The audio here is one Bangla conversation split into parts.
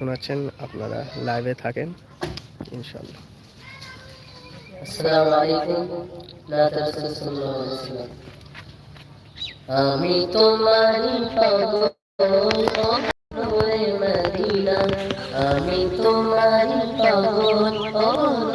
শোনাচ্ছেন আপনারা লাইভে থাকেন ইনশাল্লাহ আমি মদিনা। আমি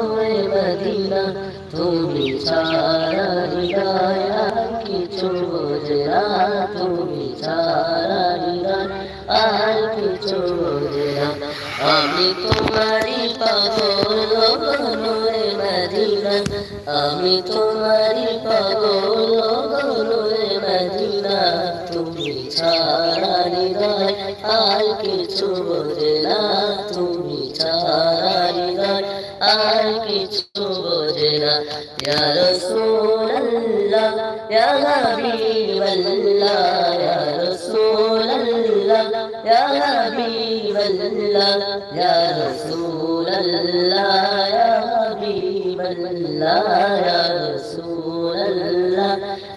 ওরে মদিনা। তুমি ছাড়া হৃদয় কিছু তুমি ছাড়া আমি তোমারই পাগল ওরে মদিনা। আমি তোমারই পাগল ওরে মদিনা। তুমি ছাড়া হৃদয় আর কিছু বোঝে না। তুমি ছাড়া হৃদয় আর কিছু বোঝে না। ইয়া রাসূলুল্লাহ, ইয়া হাবিবাল্লাহ। হাবিবাল্লাহ ইয়া রাসূলুল্লাহ ইয়া হাবিবাল্লাহ ইয়া রাসূলুল্লাহ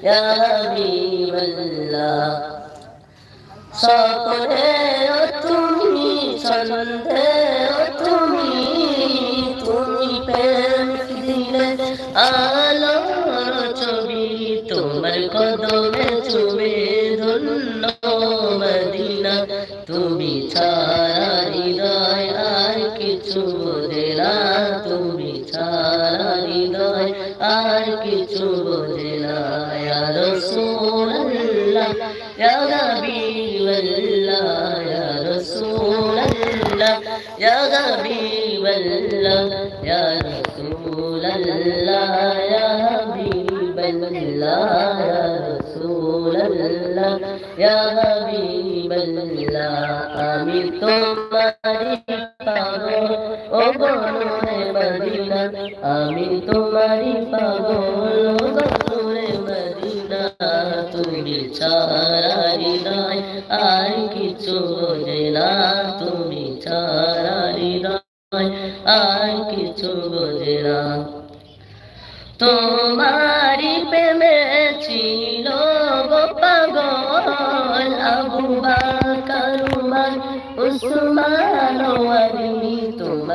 ইয়া হাবিবাল্লাহ স্বপ্নে তুমি, ছন্দে তুমি তুমি প্রেম দিলে আলোর ছবি, তোমার কদমে চুমে ধন্য মদিনা। তুমি ছাড়া হৃদয় আর কিছু বোঝে না। ইয়া রাসূলুল্লাহ, ইয়া হাবিবাল্লাহ, ইয়া রাসূলুল্লাহ, ইয়া হাবিবাল্লাহ, ইয়া রাসূলুল্লাহ, ইয়া হাবিবাল্লাহ। ইয়া পাগল আমি তোমারই পাগল মদিনা। তুমি হৃদয় আর কিছু বোঝে না। তুমি ছাড়া হৃদয় আর কিছু না। তোমারি প্রেমে ছিল গো পাগল আবু বাকর উসমান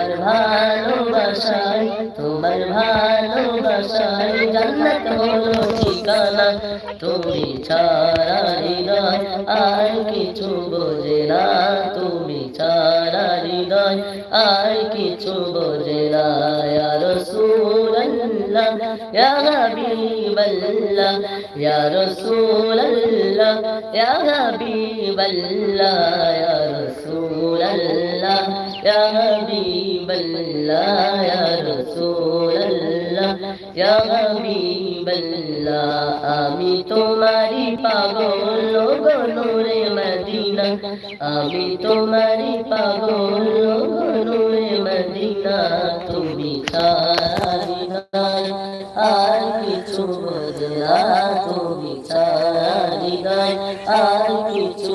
তোমার ভালোবাসায় তোমার ভালোবাসায় জান্নাত হলো ঠিকানা তুমি ছাড়া হৃদয় আর কিছু বোঝে না তুমি ছাড়া হৃদয় আর কিছু বোঝে না ইয়া রাসূলুল্লাহ ইয়া হাবিবাল্লাহ ইয়া রাসূলুল্লাহ ইয়া হাবিবাল্লাহ ইয়া রাসূলুল্লাহ ইয়া হাবিবাল্লাহ ইয়া রাসূলুল্লাহ ইয়া হাবিবাল্লাহ আমি তোমারই পাগল গো নূরে মদিনা। আমি তোমারই পাগল গো নূরে মদিনা। তুমি ছাড়া হৃদয় আর কিছু না, তুমি ছাড়া হৃদয় আর কিছু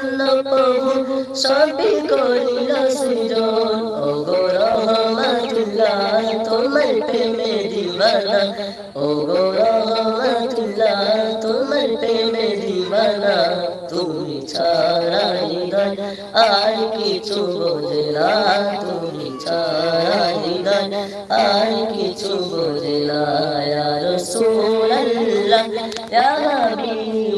জন্য প্রভু সবই করিল সৃজন ও গো রহমাতুল্লাহ, তোমার প্রেমে দিবানা। ও গো রহমাতুল্লাহ, তোমার প্রেমে দিবানা। তুমি ছাড়া হৃদয় আর কিছু বোঝে না। তুমি ছাড়া হৃদয় আর কিছু বোঝে না। ইয়া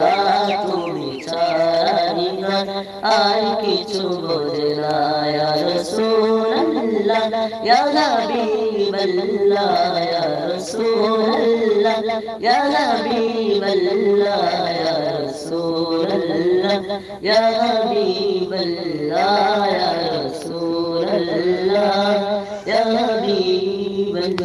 না তুমি ছাড়া আর কিছু বোঝে না, ইয়া রাসূলুল্লাহ, ইয়া হাবিবাল্লাহ, ইয়া রাসূলুল্লাহ, ইয়া হাবিবাল্লাহ, ইয়া রাসূলুল্লাহ, ইয়া হাবিবাল্লাহ, ইয়া রাসূলুল্লাহ, ইয়া হাবিবাল্লাহ।